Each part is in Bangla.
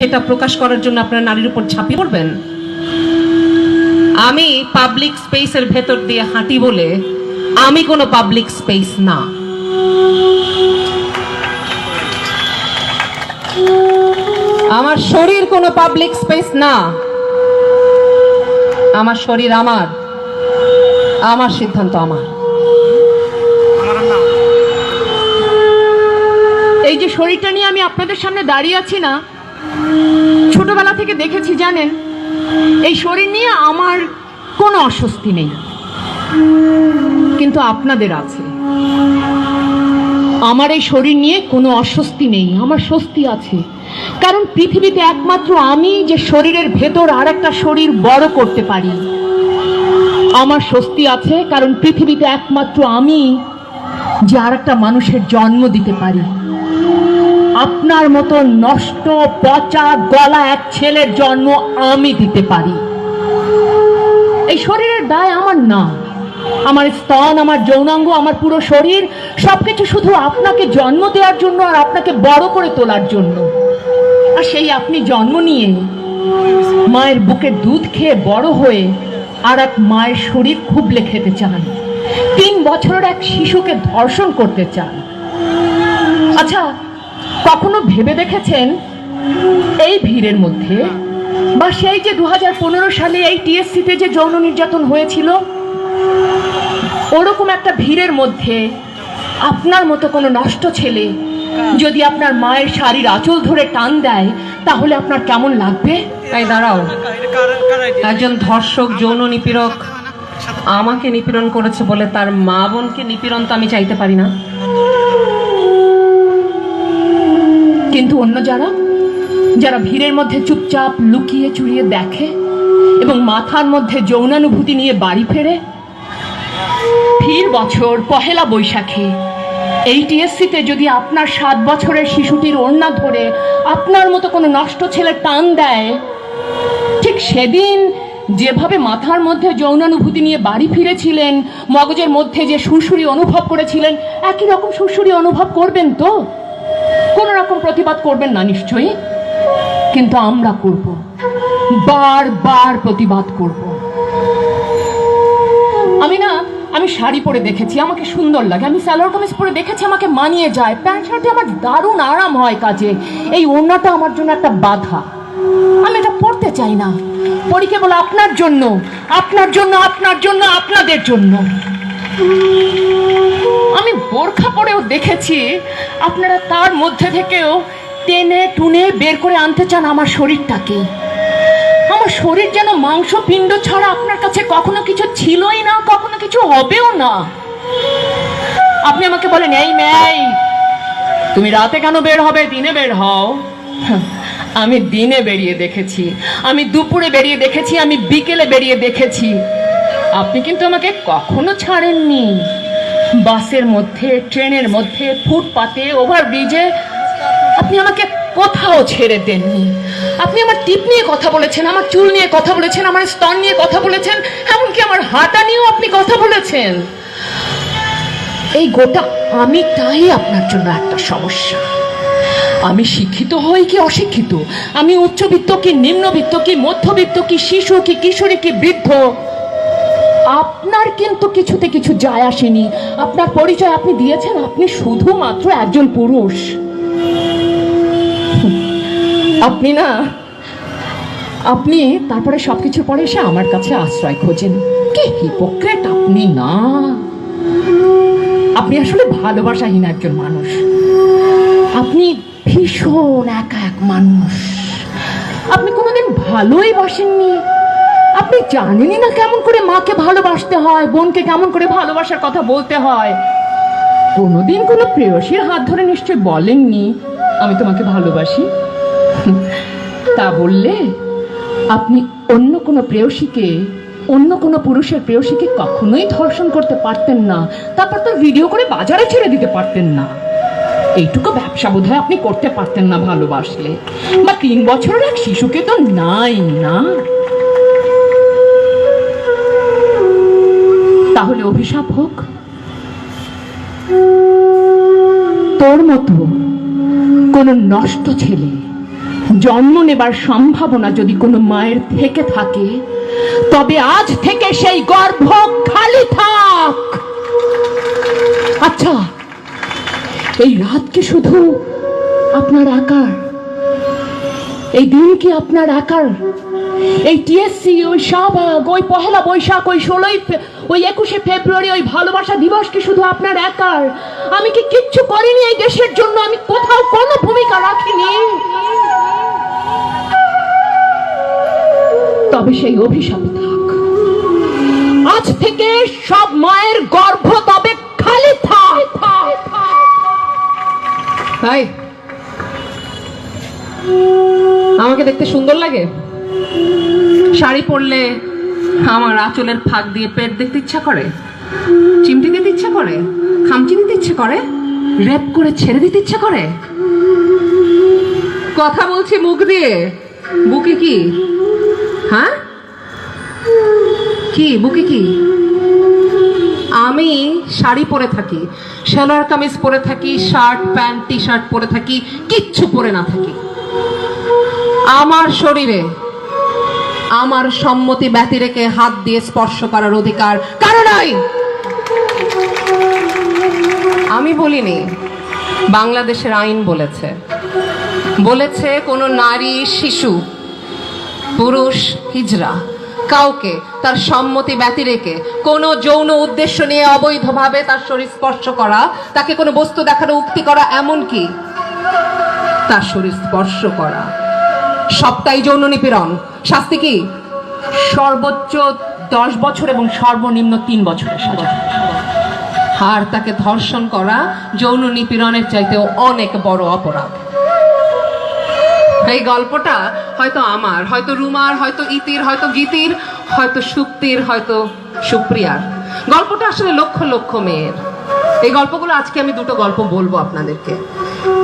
এটা প্রকাশ করার জন্য আপনার নারীর উপর ঝাঁপিয়ে পড়বেন। আমি পাবলিক স্পেসের ভেতর দিয়ে হাঁটি বলে আমি কোনো পাবলিক স্পেস না। আমার শরীর কোনো পাবলিক স্পেস না। আমার শরীর আমার। আমার সিদ্ধান্ত আমার। এই যে শরীরটা নিয়ে আমি আপনাদের সামনে দাঁড়িয়ে আছি না ছোটবেলা থেকে দেখেছি, জানেন, এই শরীর নিয়ে আমার কোনো অস্বস্তি নেই। কিন্তু আপনাদের আছে। আমার এই শরীর নিয়ে কোনো অস্বস্তি নেই, আমার স্বস্তি আছে। কারণ পৃথিবীতে একমাত্র আমি যে শরীরের ভেতর আর একটা শরীর বড় করতে পারি। আমার স্বস্তি আছে, কারণ পৃথিবীতে একমাত্র আমি যে আর একটা মানুষের জন্ম দিতে পারি। আপনার মতো নষ্ট, পচা গলা এক ছেলের জন্ম আমি দিতে পারি। এই শরীরের দায় আমার না। আমার স্তন, আমার যৌনাঙ্গ, আমার পুরো শরীর, সবকিছু শুধু আপনাকে জন্ম দেওয়ার জন্য আর আপনাকে বড় করে তোলার জন্য। আর সেই আপনি জন্ম নিয়ে মায়ের বুকে দুধ খেয়ে বড় হয়ে আর এক মায়ের শরীর খুবলে খেতে চান। তিন বছরের এক শিশুকে ধর্ষণ করতে চান। আচ্ছা কখনো ভেবে দেখেছেন এই ভিড়ের মধ্যে? বা সেই যে দু হাজার পনেরো সালে এই টিএসসিতে যে যৌন নির্যাতন হয়েছিল, ওরকম একটা ভিড়ের মধ্যে আপনার মতো কোনো নষ্ট ছেলে যদি আপনার মায়ের শাড়ির আঁচল ধরে টান দেয়, তাহলে আপনার কেমন লাগবে? তাই দাঁড়াও। একজন ধর্ষক, যৌন নিপীড়ক আমাকে নিপীড়ন করেছে বলে তার মা বোনকে নিপীড়ন তো আমি চাইতে পারি না। কিন্তু অন্য যারা যারা ভিড়ের মধ্যে চুপচাপ লুকিয়ে চুরিয়ে দেখে এবং মাথার মধ্যে যৌনানুভূতি নিয়ে বাড়ি ফেরে, ফির বছর পহেলা বৈশাখে এই টিএসসিতে যদি আপনার সাত বছরের শিশুটির ওড়না ধরে আপনার মতো কোনো নষ্ট ছেলে টান দেয়, ঠিক সেদিন যেভাবে মাথার মধ্যে যৌনানুভূতি নিয়ে বাড়ি ফিরেছিলেন, মগজের মধ্যে যে সুরসুরি অনুভব করেছিলেন, একই রকম সুরসুরি অনুভব করবেন তো? কোনো রকম প্রতিবাদ করবেন না নিশ্চয়ই, কিন্তু আমরা করব। বার বার প্রতিবাদ করব। আমি না, আমি শাড়ি পরে দেখেছি, আমাকে সুন্দর লাগে। আমি সালোয়ার কামিজ পরে দেখেছি, আমাকে মানিয়ে যায়। প্যান্ট শার্টে আমার দারুণ আরাম হয় কাজে। এই ওড়নাটা আমার জন্য একটা বাধা। আমি এটা পড়তে চাই না। পড়ি কেবল আপনার জন্য আপনার জন্য আপনার জন্য, আপনাদের জন্য। আমি বোরখা পরেও দেখেছি, আপনারা তার মধ্যে থেকেও টেনে টুনে বের করে আনতে চান আমার শরীরটাকে। আমার শরীর যেন মাংস পিণ্ড ছাড়া আপনার কাছে কখনো কিছু ছিলই না, কখনো কিছু হবেও না। আপনি আমাকে বলেন, এই মেয়ে, তুমি রাতে কেন বের হবে? দিনে বের হও। আমি দিনে বেরিয়ে দেখেছি, আমি দুপুরে বেরিয়ে দেখেছি, আমি বিকেলে বেরিয়ে দেখেছি। আপনি কিন্তু আমাকে কখনো ছাড়েননি। বাসের মধ্যে, ট্রেনের মধ্যে, ফুটপাতে, ওভারব্রিজে আপনি আমাকে কোথাও ছেড়ে দেননি। আপনি আমার টিপ নিয়ে কথা বলেছেন, আমার চুল নিয়ে কথা বলেছেন, আমার স্তন নিয়ে কথা বলেছেন, এমনকি আমার হাঁটা নিয়েও আপনি কথা বলেছেন। এই গোটা আমিটাই আপনার জন্য একটা সমস্যা। আমি শিক্ষিত হই কি অশিক্ষিত? আমি উচ্চবিত্ত কি নিম্নবিত্ত কি মধ্যবিত্ত কি শিশু কি কিশোরী কি বৃদ্ধ? আপনার কিন্তু কিছুতে কিছু যায় আসেনি। আপনার পরিচয় আপনি দিয়েছেন, আপনি শুধুমাত্র একজন পুরুষ। আপনি না, আপনি তারপরে সবকিছুর পরে এসে আমার কাছে আশ্রয় খোঁজেন। কি হিপোক্রেট আপনি না। আপনি আসলে ভালোবাসাহীন একজন মানুষ। আপনি ভীষণ একা এক মানুষ। আপনি কোনোদিন ভালোই বাসেননি। আপনি জানেনই না কেমন করে মাকে ভালোবাসতে হয়, বোনকে কেমন করে ভালোবাসার কথা বলতে হয়। কোনোদিন কোনো প্রেয়সীর হাত ধরে নিশ্চয় বলেননি, আমি তোমাকে ভালোবাসি। তা বললে আপনি অন্য কোনো প্রেয়সীকে, অন্য কোনো পুরুষের প্রেয়সীকে কখনোই ধর্ষণ করতে পারতেন না। তারপর তো ভিডিও করে বাজারে ছেড়ে দিতে পারতেন না। এইটুকু ব্যবসা বোধহয় আপনি করতে পারতেন না ভালোবাসলে। বা তিন বছরের এক শিশুকে তো নাই না। তাহলে অভিশাপ হোক। তোর মতো কোন নষ্ট ছেলে জন্ম নেবার সম্ভাবনা যদি কোনো মায়ের থেকে থাকে, তবে আজ থেকে সেই গর্ভ খালি থাক। আচ্ছা এই রাত কি শুধু আপনার আকার? এই দিন কি আপনার একার এই টিএসসি ওই শাহবাগ, ওই পহেলা বৈশাখ, ওই ষোলোই ওই একুশে ফেব্রুয়ারি, ওই ভালোবাসা দিবস কি শুধু আপনার একার। আমি কি কিচ্ছু করিনি এই দেশের জন্য? আমি কোথাও কোনো ভূমিকা রাখিনি। তবে সেই অভিশাপ থাক। আজ থেকে সব মায়ের গর্ভ তবে খালি থাক। আমাকে দেখতে সুন্দর লাগে? শাড়ি পরলে আমার আঁচলের ফাঁক দিয়ে পেট দেখতে ইচ্ছা করে? চিমটি দিতে ইচ্ছা করে? খামচি দিতে ইচ্ছে করে? রেপ করে ছেড়ে দিতে ইচ্ছা করে? কথা বলছি মুখ দিয়ে। বুকে কি? হ্যাঁ? কি, বুকে কি? আমি শাড়ি পরে থাকি সেলার কামিজ পরে থাকি, শার্ট, প্যান্ট টি শার্ট পরে থাকি, কিচ্ছু পরে না থাকি। আমার শরীরে আমার সম্মতি ব্যতি রেখে হাত দিয়ে স্পর্শ করার অধিকার কারও নাই। আমি বলিনি, বাংলাদেশের আইন বলেছে। বলেছে কোনো নারী, শিশু, পুরুষ, হিজড়া, কাউকে তার সম্মতি ব্যতি রেখে কোনো যৌন উদ্দেশ্য নিয়ে অবৈধভাবে তার শরীর স্পর্শ করা, তাকে কোনো বস্তু দেখানো উক্তি করা এমন কি তার শরীর স্পর্শ করা। সবটাই যৌন নিপীড়ন। শাস্তি কি? সর্বোচ্চ দশ বছর এবং সর্বনিম্ন তিন বছরের সাজা। আর তাকে ধর্ষণ করা যৌন নিপীড়নের চাইতেও অনেক বড় অপরাধ। এই গল্পটা হয়তো আমার হয়তো রুমার হয়তো ইতির হয়তো গীতির হয়তো সুক্তির হয়তো সুপ্রিয়ার। গল্পটা আসলে লক্ষ লক্ষ মেয়ের। এই গল্পগুলো আজকে আমি দুটো গল্প বলব আপনাদেরকে।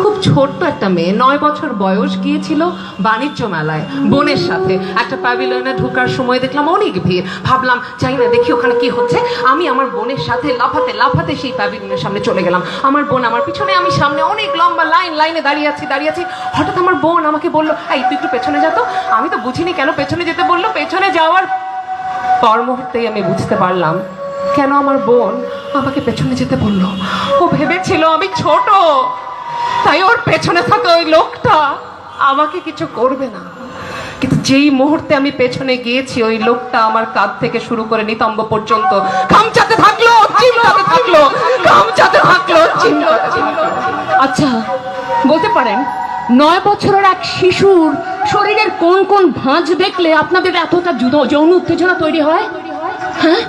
খুব ছোট্ট একটা মেয়ে, নয় বছর বয়স গিয়েছিল বাণিজ্য মেলায়, বোনের সাথে। একটা প্যাভিলিয়নে ঢোকার সময় দেখলাম অনেক ভিড়। ভাবলাম, যাই না, দেখি ওখানে কি হচ্ছে। আমি আমার বোনের সাথে লাফাতে লাফাতে সেই প্যাভিলিয়নের সামনে চলে গেলাম। আমার বোন আমার পিছনে, আমি সামনে অনেক লম্বা লাইন লাইনে দাঁড়িয়ে আছি দাঁড়িয়ে আছি। হঠাৎ আমার বোন আমাকে বলল, এই, তুই একটু পেছনে যা তো। আমি তো বুঝিনি কেন পেছনে যেতে বলল। পেছনে যাওয়ার পর মুহূর্তেই আমি বুঝতে পারলাম, কেন আমার বোন আমাকে পেছনে যেতে বলল। ও ভেবেছিল আমি ছোট। তাই ওর পেছনে থাকা ওই লোকটা আমাকে কিছু করবে না। কিন্তু যেই মুহূর্তে আমি পেছনে গিয়েছি, ওই লোকটা আমার কাঁধ থেকে শুরু করে নিতম্ব পর্যন্ত খামচাতে থাকল, চিমটাতে থাকল, খামচাতে থাকল আচ্ছা বলতে পারেন, নয় বছরের এক শিশুর শরীরের কোন কোন ভাঁজ দেখলে আপনাদের এতটা যৌন উত্তেজনা তৈরি হয়? হ্যাঁ?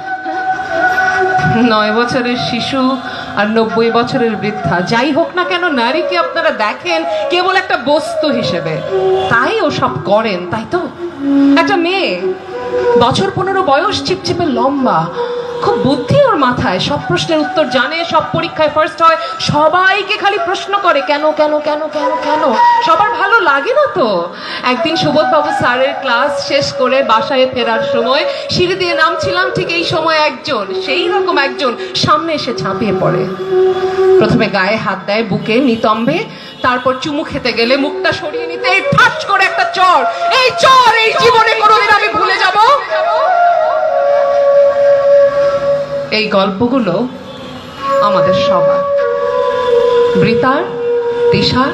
নয় বছরের শিশু আর নব্বই বছরের বৃদ্ধা। যাই হোক না কেন, নারীকে আপনারা দেখেন কেবল একটা বস্তু হিসেবে। তাই ও সব করেন, তাই তো? একটা মেয়ে, বছর পনেরো বয়স চিপচিপে লম্বা। খুব বুদ্ধি ওর মাথায়। সব প্রশ্নের উত্তর জানে, সব পরীক্ষায় ফার্স্ট হয়। সবাইকে খালি প্রশ্ন করে, কেন কেন কেন কেন কেন? সবার ভালো লাগে না তো? একদিন সুবোধবাবু স্যারের ক্লাস শেষ করে বাসায় ফেরার সময় সিঁড়ি দিয়ে নামছিলাম, ঠিক এই সময় একজন, সেই রকম একজন সামনে এসে ঝাঁপিয়ে পড়ে। প্রথমে গায়ে হাত দেয়, বুকে নিতম্বে, তারপর চুমু খেতে গেলে মুখটা সরিয়ে নিতে ঠাস করে একটা চর। এই চর এই জীবনে কোনোদিন আমি ভুলে যাব। এই গল্পগুলো আমাদের সবার। বৃতার, তিশার,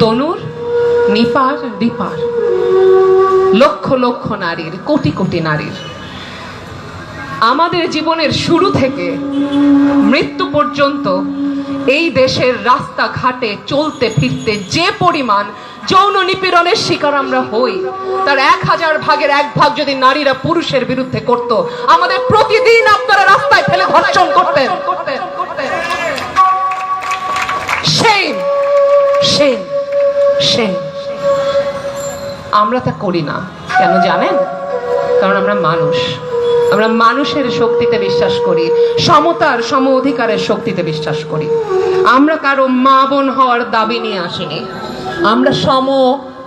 তনুর, নিপার রিপার লক্ষ লক্ষ নারীর, কোটি কোটি নারীর। আমাদের জীবনের শুরু থেকে মৃত্যু পর্যন্ত এই দেশের রাস্তাঘাটে চলতে ফিরতে যে পরিমাণ যৌন নিপীড়নের শিকার আমরা হই, তার এক হাজার ভাগের এক ভাগ যদি নারীরা পুরুষের বিরুদ্ধে করত, আমাদের প্রতিদিন আপনারা রাস্তায় ধর্ষণ করতেন! আমরা তা করি না। কেন জানেন? কারণ আমরা মানুষ। আমরা মানুষের শক্তিতে বিশ্বাস করি। সমতার, সম অধিকারের শক্তিতে বিশ্বাস করি। আমরা কারও মা বোন হওয়ার দাবি নিয়ে আসিনি। আমরা সম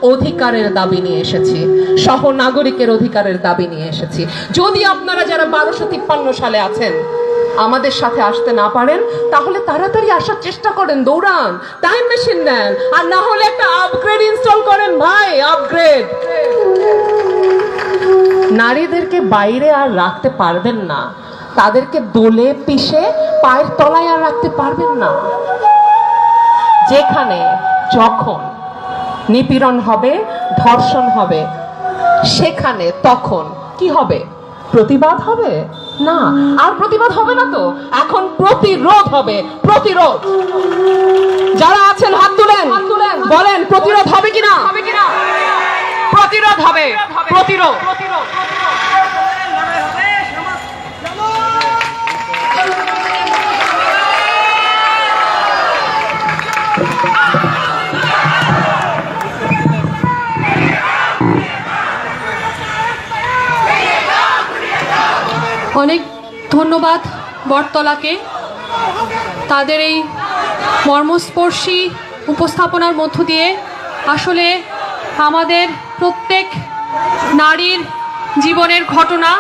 অধিকারের দাবি নিয়ে এসেছি। সহ নাগরিকের অধিকারের দাবি নিয়ে এসেছি। যদি আপনারা যারা বারোশো তিপ্পান্ন সালে আছেন আমাদের সাথে আসতে না পারেন, তাহলে তাড়াতাড়ি আসার চেষ্টা করেন, দৌড়ান। টাইম মেশিন নেন। আর না হলে একটা আপগ্রেড ইনস্টল করেন, ভাই আপগ্রেড নারীদেরকে বাইরে আর রাখতে পারবেন না। তাদেরকে দোলে, পিষে, পায়ের তলায় আর রাখতে পারবেন না। যেখানে যখন নিপীড়ন হবে, ধর্ষণ হবে, সেখানে তখন কি হবে? প্রতিবাদ হবে? না, আর প্রতিবাদ হবে না তো। এখন প্রতিরোধ হবে, প্রতিরোধ। যারা আছেন, হাত তুলেন। বলেন, প্রতিরোধ হবে কিনা? হবে কিনা প্রতিরোধ হবে, প্রতিরোধ। অনেক ধন্যবাদ বটতলাকে। তাদের এই মর্মস্পর্শী উপস্থাপনার মধ্য দিয়ে আসলে আমাদের প্রত্যেক নারীর জীবনের ঘটনা